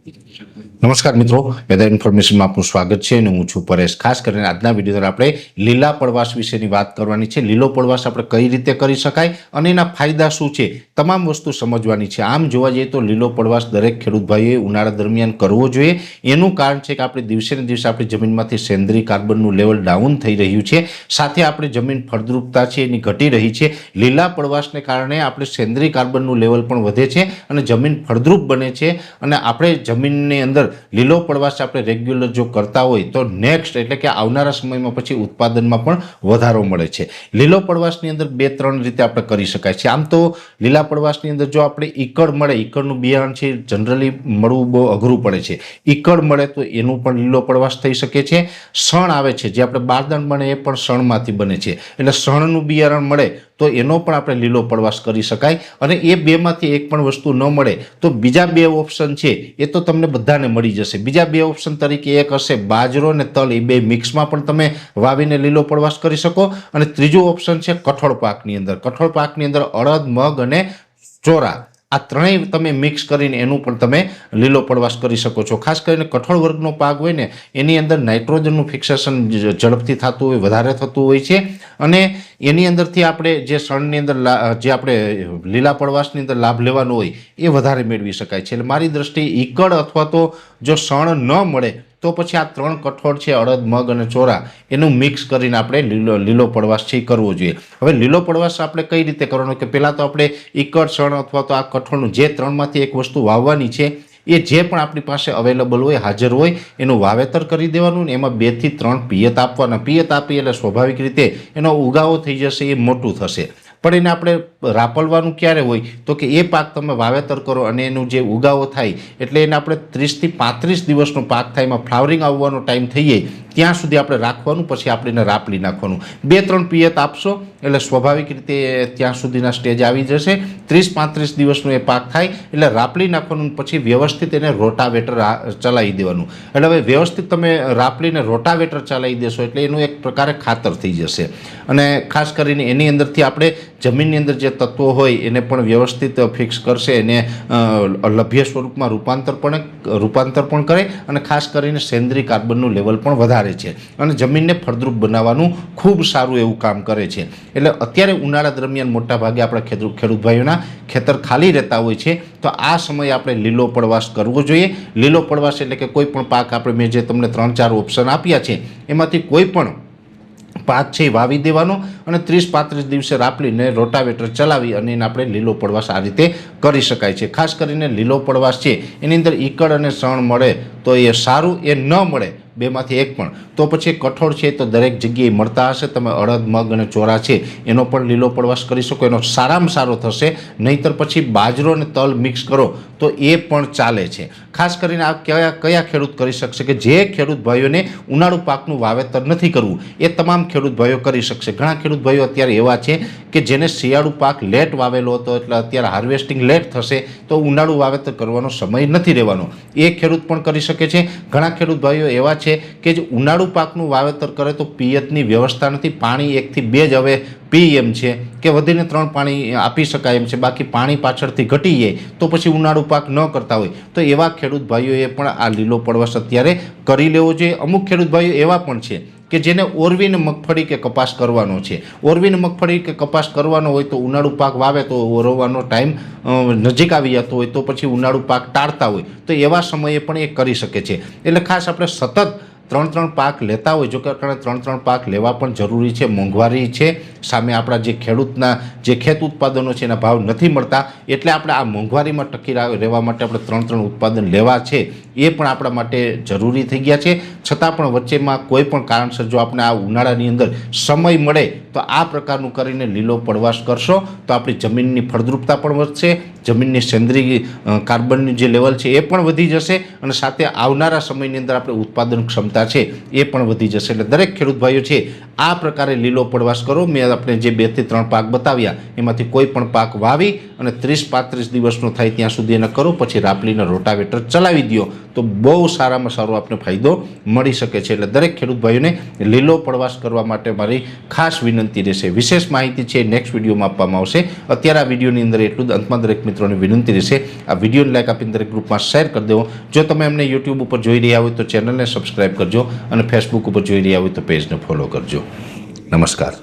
નમસ્કાર મિત્રો વેધર ઇન્ફોર્મેશનમાં આપનું સ્વાગત છે અને હું છું પરેશ. ખાસ કરીને આજના વીડિયો આપણે લીલા પડવાશ વિશેની વાત કરવાની છે. લીલો પડવાશ આપણે કઈ રીતે કરી શકાય અને એના ફાયદા શું છે, તમામ વસ્તુ સમજવાની છે. આમ જોવા જઈએ તો લીલો પડવાશ દરેક ખેડૂત ભાઈઓએ ઉનાળા દરમિયાન કરવો જોઈએ. એનું કારણ છે કે આપણે દિવસે ને દિવસે આપણી જમીનમાંથી સેન્દ્રીય કાર્બનનું લેવલ ડાઉન થઈ રહ્યું છે. સાથે આપણે જમીન ફળદ્રુપતા છે, એની ઘટી રહી છે. લીલા પડવાશને કારણે આપણે સેન્દ્રીય કાર્બનનું લેવલ પણ વધે છે અને જમીન ફળદ્રુપ બને છે અને આપણે જમીનની અંદર લીલો પડવાશ આપણે રેગ્યુલર જો કરતા હોય તો નેક્સ્ટ એટલે કે આવનારા સમયમાં પછી ઉત્પાદનમાં પણ વધારો મળે છે. લીલો પડવાશની અંદર બે, ત્રણ રીતે આપણે કરી શકાય છે. આમ તો લીલા પડવાશની અંદર જો આપણે ઈકડ મળે ઈકડનું બિયારણ છે જનરલી મળવું બહુ અઘરું પડે છે. ઈકડ મળે તો એનું પણ લીલો પડવાશ થઈ શકે છે. શણ આવે છે, જે આપણે બારદાન બને એ પણ શણમાંથી બને છે. એટલે શણનું બિયારણ મળે તો એનો પણ આપણે લીલો પડવાશ કરી શકાય અને એ બેમાંથી એક પણ વસ્તુ ન મળે તો બીજા બે ઓપ્શન છે, એ તો તમને બધાને મળી જશે. બીજા બે ઓપ્શન તરીકે એક હશે બાજરો અને તલ, એ બે મિક્સમાં પણ તમે વાવીને લીલો પડવાશ કરી શકો. અને ત્રીજું ઓપ્શન છે કઠોળ પાકની અંદર. કઠોળ પાકની અંદર અડદ, મગ અને ચોરા. આ ત્રણેય તમે મિક્સ કરીને એનું પણ તમે લીલો પડવાશ કરી શકો છો. ખાસ કરીને કઠોળ વર્ગનો પાક હોય ને, એની અંદર નાઇટ્રોજનનું ફિક્સેશન ઝડપથી થતું હોય, વધારે થતું હોય છે. અને એની અંદરથી આપણે જે શણની અંદર જે આપણે લીલા પડવાશની અંદર લાભ લેવાનો હોય, એ વધારે મેળવી શકાય છે. એટલે મારી દ્રષ્ટિએ ઈકડ અથવા તો જો શણ ન મળે તો પછી આ ત્રણ કઠોળ છે, અડદ, મગ અને ચોરા, એનું મિક્સ કરીને આપણે લીલો લીલો પડવાશ છે એ કરવો જોઈએ. હવે લીલો પડવાશ આપણે કઈ રીતે કરવાનો? કે પહેલાં તો આપણે ઈકડ શણ અથવા તો આ કઠોળનું જે ત્રણમાંથી એક વસ્તુ વાવવાની છે, એ જે પણ આપણી પાસે અવેલેબલ હોય, હાજર હોય, એનું વાવેતર કરી દેવાનું ને એમાં બેથી ત્રણ પિયત આપવાના. પિયત આપી એટલે સ્વાભાવિક રીતે એનો ઉગાવો થઈ જશે, એ મોટું થશે. પણ એને આપણે રાપલવાનું ક્યારે હોય? તો કે એ પાક તમે વાવેતર કરો અને એનું જે ઉગાવો થાય, એટલે એને આપણે ત્રીસથી પાંત્રીસ દિવસનો પાક થાય, એમાં ફ્લાવરિંગ આવવાનો ટાઈમ થઈ જાય, ત્યાં સુધી આપણે રાખવાનું, પછી આપણે એને રાપલી નાખવાનું. બે ત્રણ પિયત આપશો, એટલે સ્વાભાવિક રીતે ત્યાં સુધીના સ્ટેજ આવી જશે. ત્રીસ પાંત્રીસ દિવસનો એ પાક થાય, એટલે રાપલી નાખવાનું પછી વ્યવસ્થિત એને રોટાવેટર ચલાવી દેવાનું. એટલે હવે વ્યવસ્થિત તમે રાપલીને રોટાવેટર ચલાવી દેશો, એટલે એનું એક પ્રકારે ખાતર થઈ જશે. અને ખાસ કરીને એની અંદરથી આપણે જમીનની અંદર જે તત્વો હોય એને પણ વ્યવસ્થિત ફિક્સ કરશે એને લભ્ય સ્વરૂપમાં રૂપાંતર પણ રૂપાંતર પણ કરે અને ખાસ કરીને સેન્દ્રીય કાર્બનનું લેવલ પણ વધારે છે. અને જમીનને ફળદ્રુપ બનાવવાનું ખૂબ સારું એવું કામ કરે છે. એટલે અત્યારે ઉનાળા દરમિયાન મોટાભાગે આપણા ખેડૂત ખેડૂત ખેતર ખાલી રહેતા હોય છે, તો આ સમયે આપણે લીલો પડવાશ કરવો જોઈએ. લીલો પડવાશ એટલે કે કોઈ પણ પાક આપણે મેં જે તમને ત્રણ ચાર ઓપ્શન આપ્યા છે, એમાંથી કોઈ પણ પાક છે એ વાવી દેવાનો અને ત્રીસ, પાંત્રીસ દિવસે રાપલીને રોટાવેટર ચલાવી અને એને આપણે લીલો પડવાશ આ રીતે કરી શકાય છે. ખાસ કરીને લીલો પડવાશ છે. એની અંદર ઈકડ અને સણ મળે તો એ સારું, એ ન મળે બેમાંથી એક પણ. તો પછી કઠોળ છે તો દરેક જગ્યાએ મળતા હશે. તમે અડદ, મગ અને ચોરા છે, એનો પણ લીલો પડવાશ કરી શકો. એનો સારામાં સારો થશે. નહીંતર પછી બાજરો અને તલ મિક્સ કરો તો એ પણ ચાલે છે. ખાસ કરીને આ કયા કયા ખેડૂત કરી શકશે કે જે ખેડૂત ભાઈઓને ઉનાળુ પાકનું વાવેતર નથી કરવું, એ તમામ ખેડૂત ભાઈઓ કરી શકશે. ઘણા ખેડૂત ભાઈઓ અત્યારે એવા છે કે જેને શિયાળુ પાક લેટ વાવેલો હતો, એટલે અત્યારે હાર્વેસ્ટિંગ લેટ થશે, તો ઉનાળુ વાવેતર કરવાનો સમય નથી રહેવાનો. એ ખેડૂત પણ કરી શકે છે. ઘણા ખેડૂત ભાઈઓ એવા છે કે જે ઉનાળુ પાકનું વાવેતર કરે તો પિયતની વ્યવસ્થા નથી. પાણી એકથી બે જ હવે પી એમ છે કે વધીને ત્રણ પાણી આપી શકાય એમ છે. બાકી પાણી પાછળથી ઘટી જાય તો પછી ઉનાળુ પાક ન કરતા હોય. તો એવા ખેડૂત ભાઈઓએ પણ આ લીલો પડવાશ અત્યારે કરી લેવો જોઈએ. અમુક ખેડૂત ભાઈઓ એવા પણ છે કે જેને ઓરવીને મગફળી કે કપાસ કરવાનો છે. ઓરવીને મગફળી કે કપાસ કરવાનો હોય તો ઉનાળુ પાક વાવે તો ઓરવવાનો ટાઈમ નજીક આવી જતો હોય તો પછી ઉનાળુ પાક ટાળતા હોય. તો એવા સમયે પણ એ કરી શકે છે. એટલે ખાસ આપણે સતત ત્રણ ત્રણ પાક લેતા હોય, જો કે કારણે ત્રણ ત્રણ પાક લેવા પણ જરૂરી છે, મોંઘવારી છે. સામે આપણા જે ખેડૂતના જે ખેત ઉત્પાદનો છે, એના ભાવ નથી મળતા. એટલે આપણે આ મોંઘવારીમાં ટકી રહેવા માટે આપણે ત્રણ ત્રણ ઉત્પાદન લેવા છે, એ પણ આપણા માટે જરૂરી થઈ ગયા છે. છતાં પણ વચ્ચેમાં કોઈ પણ કારણસર જો આપણે આ ઉનાળાની અંદર સમય મળે, તો આ પ્રકારનું કરીને લીલો પડવાશ કરશો, તો આપણી જમીનની ફળદ્રુપતા પણ વધશે જમીનની કાર્બનનું કાર્બનની જે લેવલ છે એ પણ વધી જશે અને સાથે આવનારા સમયની અંદર આપણે ઉત્પાદન ક્ષમતા છે એ પણ વધી જશે. એટલે દરેક ખેડૂત ભાઈઓ છે, આ પ્રકારે લીલો પડવાશ કરો. મેં આપણે જે બેથી ત્રણ પાક બતાવ્યા, એમાંથી કોઈ પણ પાક વાવી અને ત્રીસ પાંત્રીસ દિવસનો થાય ત્યાં સુધી એને કરો, પછી રાપલીને રોટાવેટર ચલાવી દો તો બહુ સારામાં સારો આપણે ફાયદો મળી શકે છે. એટલે દરેક ખેડૂત ભાઈઓને લીલો પડવાશ કરવા માટે મારી ખાસ વિનંતી રહેશે. વિશેષ માહિતી છે, નેક્સ્ટ વિડીયોમાં આપવામાં આવશે. અત્યારે આ વિડીયોની અંદર એટલું જ. અંતમાં દરેક મિત્રોને વિનંતી રહેશે. આ વિડીયોને લાઈક આપીને દરેક ગ્રુપમાં શેર કરી દેવો. જો તમે એમને યુટ્યુબ ઉપર જોઈ રહ્યા હોય તો ચેનલને સબસ્ક્રાઈબ કરજો અને ફેસબુક ઉપર જોઈ રહ્યા હોય તો પેજને ફોલો કરજો. નમસ્કાર.